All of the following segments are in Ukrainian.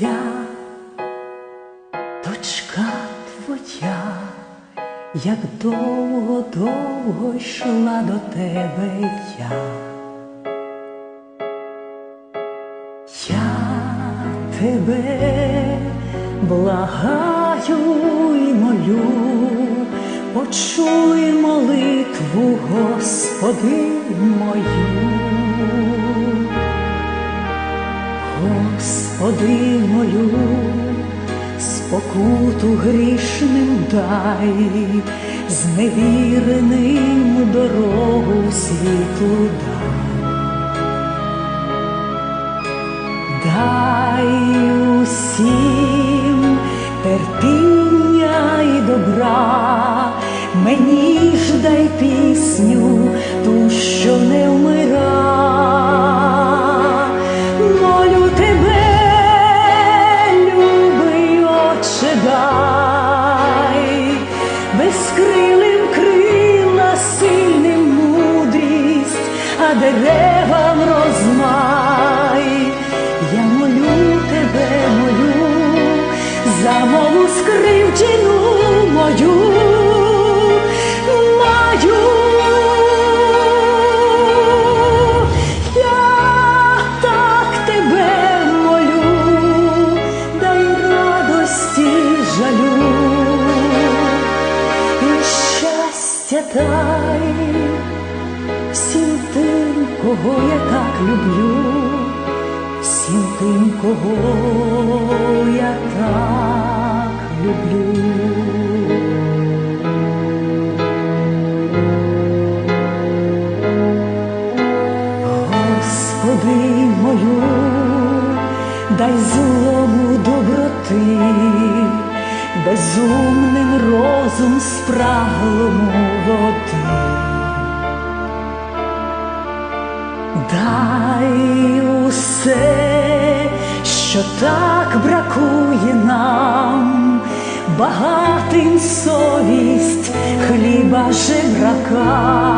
я, дочка твоя, як довго, довго йшла до тебе я. Я тебе благаю і молю, почуй молитву, Господи мою. Молю, спокуту грішним дай, зневіреним дорогу в світлу дай. Дай усім терпіння і добра, деревам розмай. Я молю тебе, молю, за мову скривджену мою, мою. Я так тебе молю, дай радості жалю і щастя дай кого я так люблю, всім тим, кого я так люблю. Господи мою, дай злому доброти, безумним розум спраглому води. Дай усе, що так бракує нам, багатим совість хліба жебракам.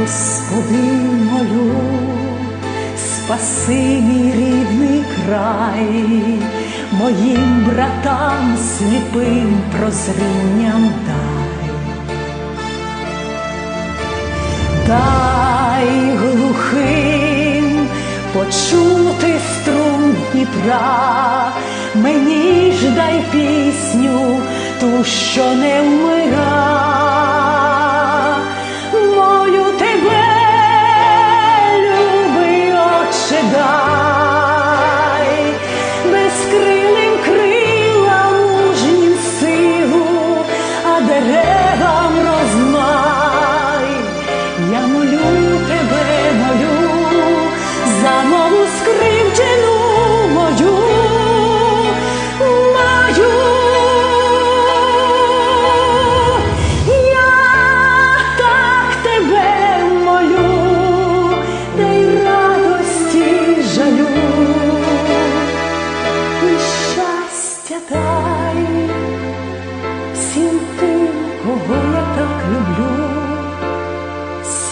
Господи молю, спаси мій рідний край, моїм братам сліпим прозрінням Дай глухим почути струн Дніпра, мені ж дай пісню, ту, що не вмира.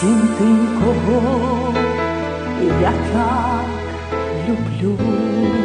Всім тим, кого я так люблю.